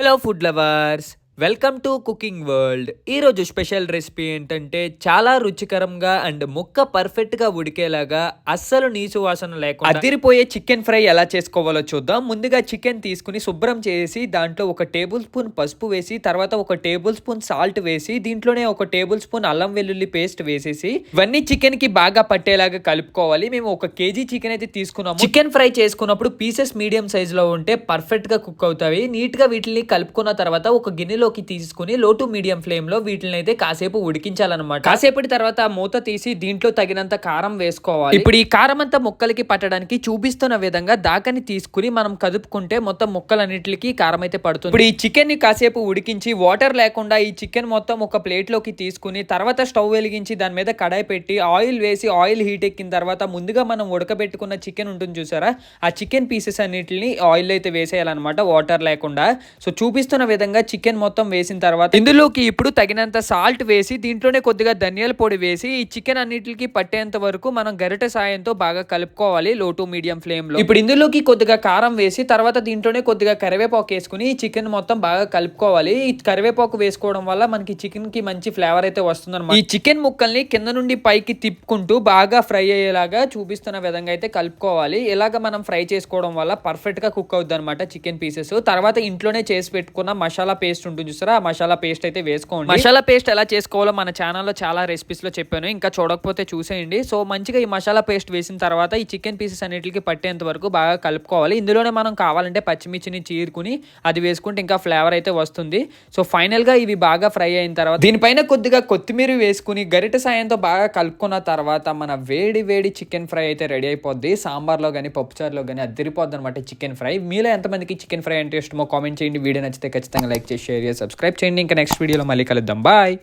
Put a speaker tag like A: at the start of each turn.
A: Hello, food lovers. Welcome to cooking world ఈరోజు special recipe ఏంటంటే చాలా రుచికరంగా అండ్ ముక్క పర్ఫెక్ట్గా ఉడికేలాగా అస్సలు నీసు వాసన లేకుండా అదిరిపోయే చికెన్ ఫ్రై ఎలా చేసుకోవాలో చూద్దాం. ముందుగా చికెన్ తీసుకుని శుభ్రం చేసి దాంట్లో ఒక టేబుల్ స్పూన్ పసుపు వేసి తర్వాత ఒక టేబుల్ స్పూన్ సాల్ట్ వేసి దీంట్లోనే ఒక టేబుల్ స్పూన్ అల్లం వెల్లుల్లి పేస్ట్ వేసేసి ఇవన్నీ చికెన్కి బాగా పట్టేలాగా కలుపుకోవాలి. మేము ఒక కేజీ చికెన్ అయితే తీసుకున్నాము. చికెన్ ఫ్రై చేసుకున్నప్పుడు పీసెస్ మీడియం సైజ్లో ఉంటే పర్ఫెక్ట్గా కుక్ అవుతాయి. నీట్గా వీటిని కలుపుకున్న తర్వాత ఒక గిన్నెలోకి తీసుకుని లో టు మీడియం ఫ్లేమ్లో వీటిని అయితే కాసేపు ఉడికించాలన్నమాట. కాసేపటి తర్వాత ఆ మూత తీసి దీంట్లో తగినంత కారం వేసుకోవాలి. ఇప్పుడు ఈ కారం అంతా ముక్కలకి పట్టడానికి చూపిస్తున్న విధంగా దాకని తీసుకుని మనం కదుపుకుంటే మొత్తం ముక్కలన్నిటికి కారం అయితే పడుతుంది. ఇప్పుడు ఈ చికెన్ని కాసేపు ఉడికించి వాటర్ లేకుండా ఈ చికెన్ మొత్తం ఒక ప్లేట్లోకి తీసుకుని తర్వాత స్టవ్ వెలిగించి దాని మీద కడాయి పెట్టి ఆయిల్ వేసి ఆయిల్ హీట్ ఎక్కిన తర్వాత ముందుగా మనం ఉడకబెట్టుకున్న చికెన్ ఉంటుంది చూసారా? ఆ చికెన్ పీసెస్ అన్నిటిని ఆయిల్ అయితే వేసేయాలన్నమాట వాటర్ లేకుండా. సో చూపిస్తున్న విధంగా చికెన్ మొత్తం వేసిన తర్వాత ఇందులోకి ఇప్పుడు తగినంత సాల్ట్ వేసి దీంట్లోనే కొద్దిగా ధనియాల పొడి వేసి ఈ చికెన్ అన్నిటికి పట్టేంత వరకు మనం గరిటె సాయంతో బాగా కలుపుకోవాలి లో టు మీడియం ఫ్లేమ్లో. ఇప్పుడు ఇందులోకి కొద్దిగా కారం వేసి తర్వాత దీంట్లోనే కొద్దిగా కరివేపాకు వేసుకుని ఈ చికెన్ మొత్తం బాగా కలుపుకోవాలి. ఈ కరివేపాకు వేసుకోవడం వల్ల మనకి చికెన్కి మంచి ఫ్లేవర్ అయితే వస్తుంది ఈ చికెన్ ముక్కల్ని కింద నుండి పైకి తిప్పుకుంటూ బాగా ఫ్రై అయ్యేలాగా చూపిస్తున్న విధంగా అయితే కలుపుకోవాలి. ఇలాగ మనం ఫ్రై చేసుకోవడం వల్ల పర్ఫెక్ట్గా కుక్ అవుద్ది అనమాట చికెన్ పీసెస్. తర్వాత ఇంట్లోనే చేసి పెట్టుకున్న మసాలా పేస్ట్ ఉంటుంది చూసారా మసాలా పేస్ట్ అయితే వేసుకోండి. మసాలా పేస్ట్ ఎలా చేసుకోవాలో మన ఛానల్లో చాలా రెసిపీస్లో చెప్పాను. ఇంకా చూడకపోతే చూసేయండి. సో మంచిగా ఈ మసాలా పేస్ట్ వేసిన తర్వాత ఈ చికెన్ పీసెస్ అన్నిటికి పట్టేంత వరకు బాగా కలుపుకోవాలి. ఇందులోనే మనం కావాలంటే పచ్చిమిర్చిని చీరుకుని అది వేసుకుంటే ఇంకా ఫ్లేవర్ అయితే వస్తుంది. సో ఫైనల్గా ఇవి బాగా ఫ్రై అయిన తర్వాత దీనిపైన కొద్దిగా కొత్తిమీర వేసుకుని గరిటె సాయంతో బాగా కలుపుకున్న తర్వాత మన వేడి వేడి చికెన్ ఫ్రై అయితే రెడీ అయిపోద్ది. సాంబార్లో కానీ పప్పుచారులో కానీ అదిరిపోద్ది అనమాట చికెన్ ఫ్రై మీలో ఎంతమందికి చికెన్ ఫ్రై అంటే ఇష్టమో కామెంట్ చేయండి. వీడియో నచ్చితే ఖచ్చితంగా లైక్ చేసి షేర్ సబ్స్క్రైబ్ చేయండి. ఇంకా నెక్స్ట్ వీడియోలో మళ్ళీ కలుద్దాం. బాయ్